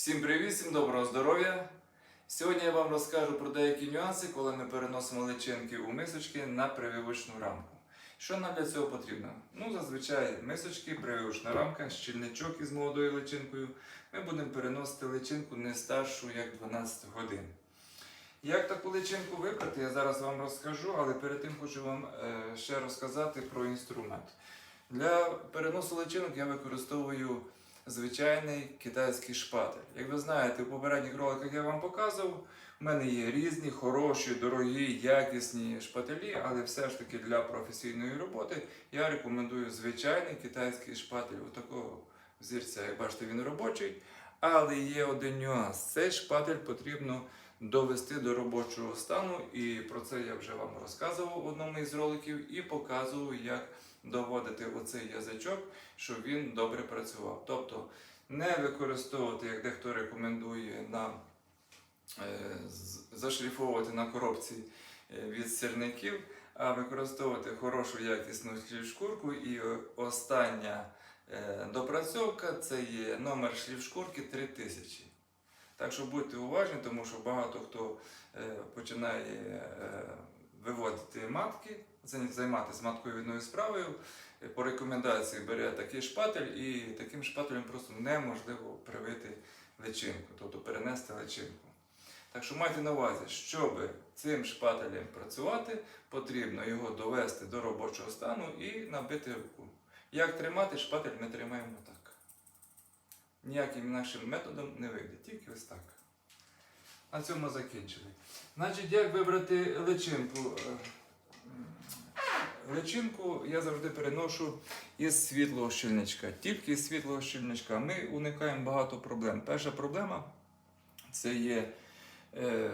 Всім привіт, всім доброго здоров'я! Сьогодні я вам розкажу про деякі нюанси, коли ми переносимо личинки у мисочки на прививочну рамку. Що нам для цього потрібно? Ну, зазвичай мисочки, прививочна рамка, щільничок із молодою личинкою. Ми будемо переносити личинку не старшу як 12 годин. Як таку личинку вибрати, я зараз вам розкажу, але перед тим хочу вам е, ще розказати про інструмент. Для переносу личинок я використовую звичайний китайський шпатель. Як ви знаєте, в попередніх роликах я вам показував, у мене є різні, хороші, дорогі, якісні шпателі, але все ж таки для професійної роботи я рекомендую звичайний китайський шпатель. Отакого зірця, як бачите, він робочий. Але є один нюанс. Цей шпатель потрібно довести до робочого стану, і про це я вже вам розказував в одному із роликів і показував, як доводити оцей язичок, щоб він добре працював. Тобто не використовувати, як дехто рекомендує, на, е, зашліфовувати на коробці е, від сірників, а використовувати хорошу якісну шліфшкурку. І остання е, допрацьовка це є номер шліфшкурки 3000. Так що будьте уважні, тому що багато хто е, починає е, виводити матки, займатися матковідною справою. Е, По рекомендації бере такий шпатель, і таким шпателем просто неможливо привити личинку, тобто перенести личинку. Так що майте на увазі, щоб цим шпателем працювати, потрібно його довести до робочого стану і набити руку. Як тримати шпатель, ми тримаємо так. Ніяким інакшим методом не вийде, тільки ось так. На цьому закінчили. Значить, як вибрати личинку? Е, Личинку я завжди переношу із світлого щільничка. Тільки із світлого щільничка. Ми уникаємо багато проблем. Перша проблема це є е,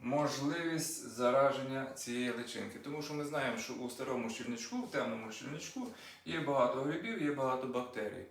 можливість зараження цієї личинки. Тому що ми знаємо, що у старому щільничку, в темному щільничку є багато грибів, є багато бактерій.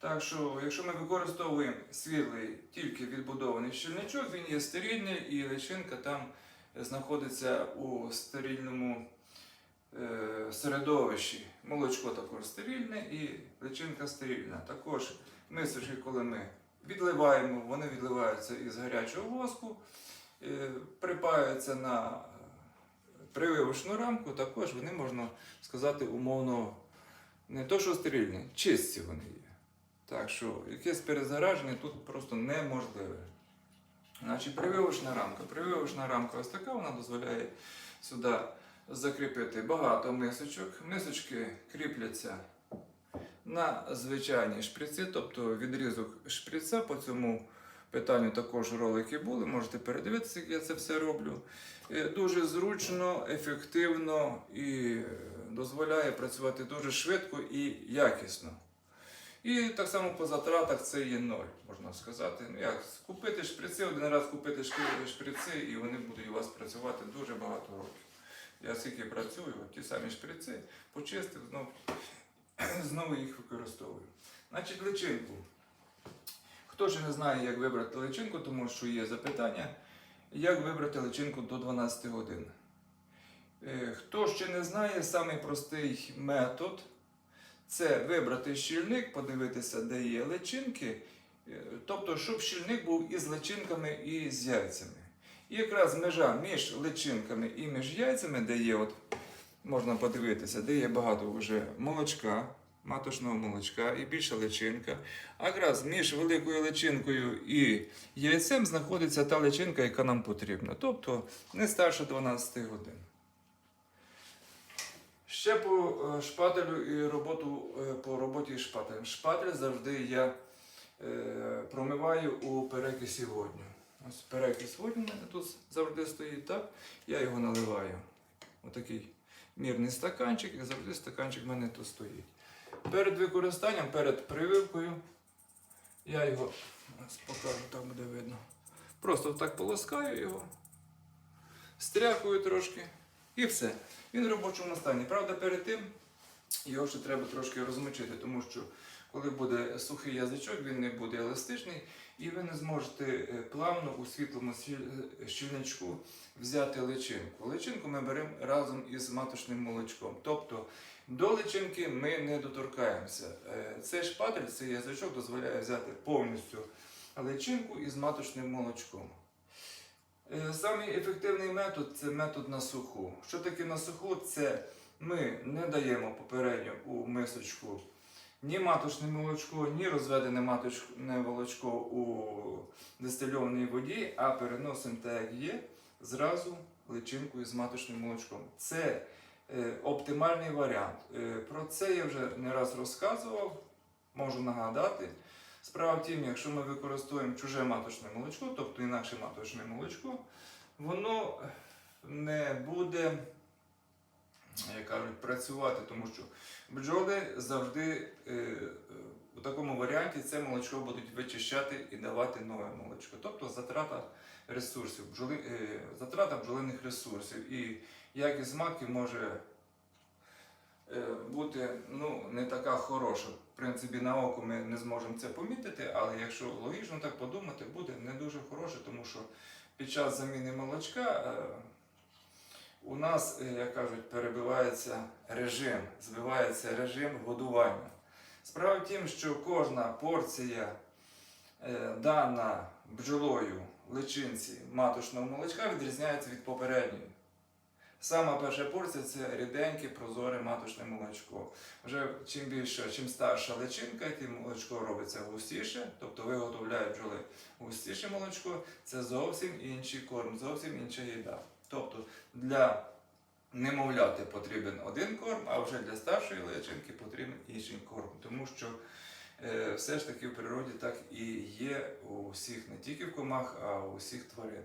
Так що, якщо ми використовуємо світлий, тільки відбудований щільничок, він є стерильний і личинка там знаходиться у стерильному е, середовищі. Молочко також стерильне і личинка стерильна. Також мисочки, коли ми відливаємо, вони відливаються із гарячого воску, е, припаються на прививочну рамку, також вони, можна сказати, умовно не то, що стерильні, чисті вони є. Так що якесь перезараження тут просто неможливе. Значить, прививочна рамка. Прививочна рамка ось така, вона дозволяє сюди закріпити багато мисочок. Мисочки кріпляться на звичайні шприці, тобто відрізок шприца по цьому питанню також ролики були. Можете передивитися, як я це все роблю. Е, Дуже зручно, ефективно і е, дозволяє працювати дуже швидко і якісно. І так само по затратах це є ноль, можна сказати. Ну як купити шприци, один раз купити шприци, і вони будуть у вас працювати дуже багато років. Я скільки працюю, ті самі шприци, почистив, знову, знову їх використовую. Значить, личинку. Хто ще не знає, як вибрати личинку, тому що є запитання, як вибрати личинку до 12 годин. Е, Хто ще не знає, самий простий метод це вибрати щільник, подивитися, де є личинки. Е, Тобто, щоб щільник був із личинками і з яйцями. І якраз межа між личинками і між яйцями, де є, от, можна подивитися, де є багато вже молочка, маточного молочка і більша личинка. А якраз між великою личинкою і яйцем знаходиться та личинка, яка нам потрібна. Тобто не старше 12 годин. Ще по е, шпателю і роботу е, по роботі шпателем. Шпатель завжди я е, промиваю у перекисі водню. Ось перекис водню тут завжди стоїть, так? Я його наливаю. Отакий мірний стаканчик, і завжди стаканчик в мене тут стоїть. Перед використанням, перед прививкою, я його ось покажу, там буде видно. Просто так полоскаю його, стряхую трошки і все. Він в робочому стані. Правда, перед тим його ще треба трошки розмочити, тому що коли буде сухий язичок, він не буде еластичний, і ви не зможете е, плавно у світлому е, щільничку взяти личинку. Личинку ми беремо разом із маточним молочком. Тобто До личинки ми не доторкаємося. Е, Цей шпатель, цей язичок дозволяє взяти повністю личинку із маточним молочком. Е, Самий ефективний метод це метод на суху. Що таке на суху? Це ми не даємо попередньо у мисочку ні маточне молочко, ні розведене маточне молочко у дистильованій воді, а переносимо так, як є, зразу личинку із маточним молочком. Це е, оптимальний варіант. Е, про це я вже не раз розказував, можу нагадати. Справа в тім, якщо ми використовуємо чуже маточне молочко, тобто інакше маточне молочко, воно не буде, як кажуть, працювати, тому що бджоли завжди е, е, у такому варіанті це молочко будуть вичищати і давати нове молочко. Тобто затрата ресурсів, бджоли, е, затрата бджолиних ресурсів. І якість матки може е, бути ну, не така хороша. Принципі, на око ми не зможемо це помітити, але якщо логічно так подумати, буде не дуже хороше, тому що під час заміни молочка е, у нас, е, як кажуть, перебивається режим, збивається режим годування. Справа в тім, що кожна порція е, дана бджолою личинці маточного молочка відрізняється від попередньої. Сама перша порція це ріденьке, прозоре маточне молочко. Вже чим більше, чим старша личинка, тим молочко робиться густіше, тобто виготовляють бджоли густіше молочко, це зовсім інший корм, зовсім інша їда. Тобто для немовляти потрібен один корм, а вже для старшої личинки потрібен інший корм. Тому що е, все ж таки в природі так і є у всіх, не тільки в комах, а у всіх тварин.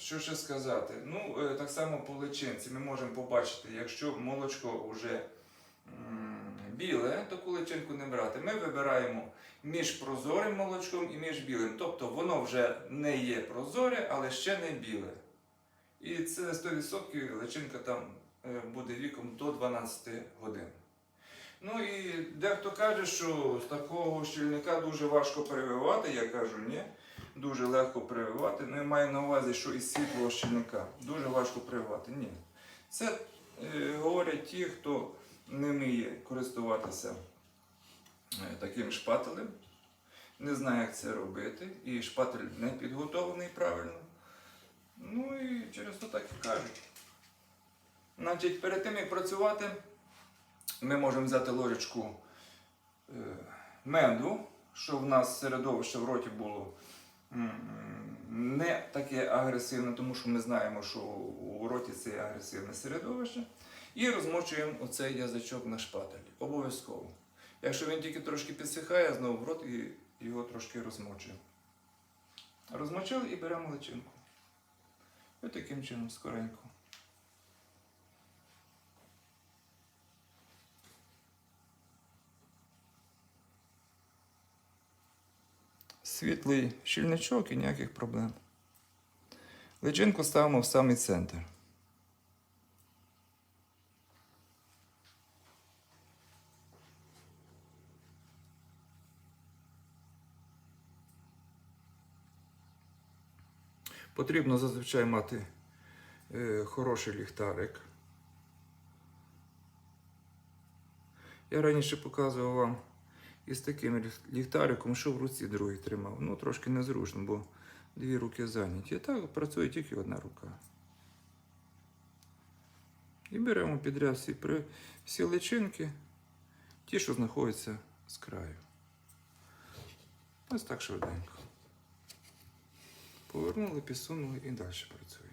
Що ще сказати? Ну, е, так само по личинці ми можемо побачити, якщо молочко вже біле, таку личинку не брати. Ми вибираємо між прозорим молочком і між білим. Тобто воно вже не є прозоре, але ще не біле. І це 100% личинка там е, буде віком до 12 годин. Ну і дехто каже, що з такого щільника дуже важко прививати. Я кажу, ні, дуже легко прививати. Ну, я маю на увазі, що із світлого щільника дуже важко прививати. Ні. Це е, говорять ті, хто не вміє користуватися е, таким шпателем, не знає, як це робити, і шпатель не підготовлений правильно. Ну і через то так і кажуть. Значить, перед тим як працювати, ми можемо взяти ложечку е, меду, щоб в нас середовище в роті було не таке агресивне, тому що ми знаємо, що у роті це агресивне середовище. І розмочуємо оцей язичок на шпателі. Обов'язково. Якщо він тільки трошки підсихає, знову в рот і його трошки розмочуємо. Розмочили і беремо личинку. І таким чином скоренько. Світлий щільничок і ніяких проблем. Личинку ставимо в самий центр. Потрібно зазвичай мати е, хороший ліхтарик. Я раніше показував вам із таким ліхтариком, що в руці другий тримав. Ну, трошки незручно, бо дві руки зайняті. Так працює тільки одна рука. І беремо підряд всі, при- всі личинки, ті, що знаходяться з краю. Ось так швиденько. Повернули, підсунули і далі працюємо.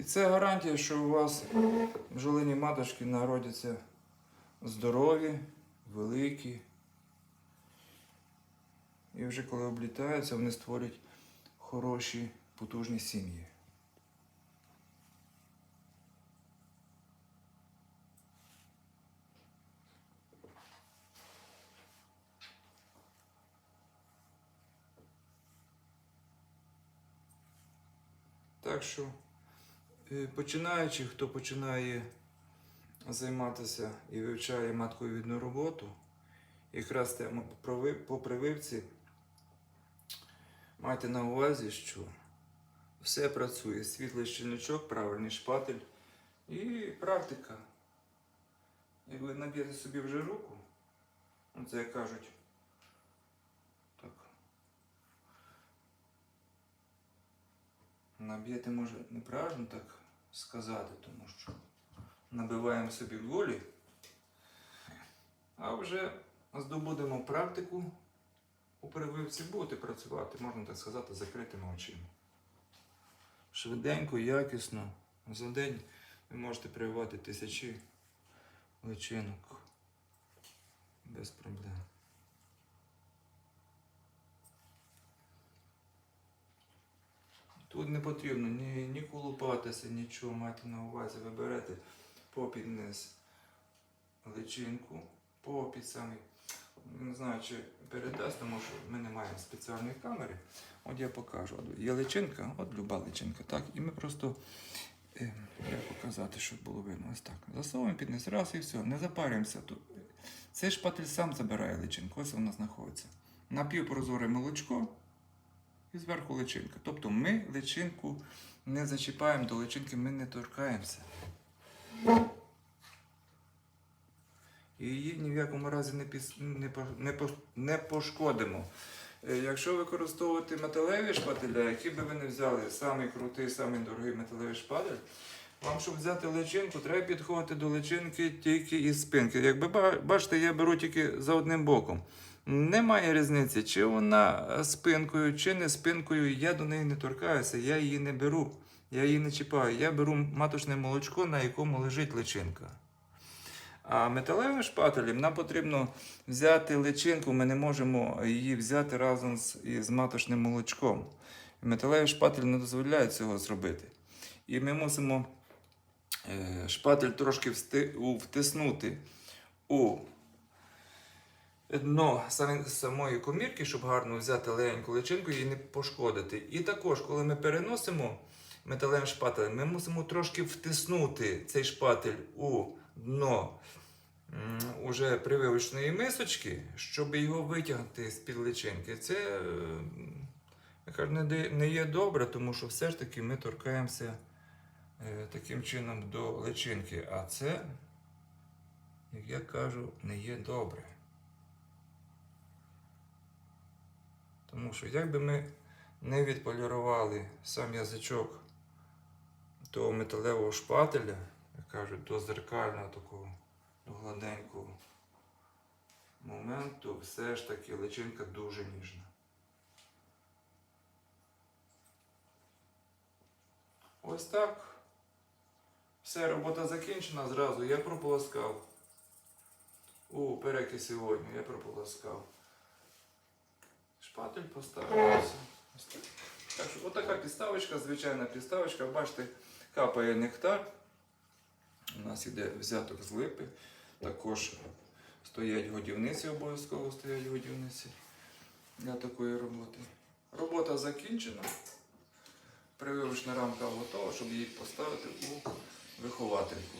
І це гарантія, що у вас бджолині маточки народяться здорові, великі. І вже коли облітаються, вони створять хороші, потужні сім'ї. Так що, починаючи, хто починає займатися і вивчає матковідну роботу, якраз тема по прививці. Майте на увазі, що все працює. Світлий щільничок, правильний шпатель і практика. Як ви наб'єте собі вже руку, ну це як кажуть. Так. Наб'єте, може, неправильно так сказати, тому що набиваємо собі волі, а вже здобудемо практику у прививці будете працювати, можна так сказати, закритими очима. Швиденько, якісно. За день ви можете прививати тисячі личинок без проблем. Тут не потрібно ні, ні колупатися, нічого мати на увазі. Ви берете попід низ личинку, попід самий. Не знаю, чи передасть, тому що ми не маємо спеціальної камери. От я покажу. От є личинка, от люба личинка, так? І ми просто, е, як показати, щоб було видно, ось так. Засовуємо під низ, раз і все, не запарюємося тут. Цей шпатель сам забирає личинку, ось вона знаходиться. Напівпрозоре молочко і зверху личинка. Тобто ми личинку не зачіпаємо, до личинки ми не торкаємося. І її ні в якому разі не, піс... не, по... не, по... не пошкодимо. Е, Якщо використовувати металеві шпателя, які би ви не взяли, самий крутий, самий дорогий металевий шпатель, вам, щоб взяти личинку, треба підходити до личинки тільки із спинки. Якби ба- бачите, я беру тільки за одним боком. Немає різниці, чи вона е, спинкою, чи не спинкою, я до неї не торкаюся, я її не беру, я її не чіпаю. Я беру маточне молочко, на якому лежить личинка. А металевим шпателем нам потрібно взяти личинку, ми не можемо її взяти разом з, із маточним молочком. Металевий шпатель не дозволяє цього зробити. І ми мусимо е, шпатель трошки втиснути у дно самої комірки, щоб гарно взяти легеньку личинку і не пошкодити. І також, коли ми переносимо металевим шпателем, ми мусимо трошки втиснути цей шпатель у дно уже прививочної мисочки, щоб його витягнути з-під личинки. Це е, кажу, не, є добре, тому що все ж таки ми торкаємося е, таким чином до личинки. А це, як я кажу, не є добре. Тому що як би ми не відполірували сам язичок того металевого шпателя, як кажуть, до зеркального такого, до гладенького моменту, все ж таки личинка дуже ніжна. Ось так. Все, робота закінчена зразу. Я прополоскав. У перекисі водню я прополоскав. Шпатель поставився. Отака підставочка, звичайна підставочка. Бачите, капає нектар. У нас іде взяток з липи. Також стоять годівниці, обов'язково стоять годівниці для такої роботи. Робота закінчена. Прививочна рамка готова, щоб її поставити у виховательку.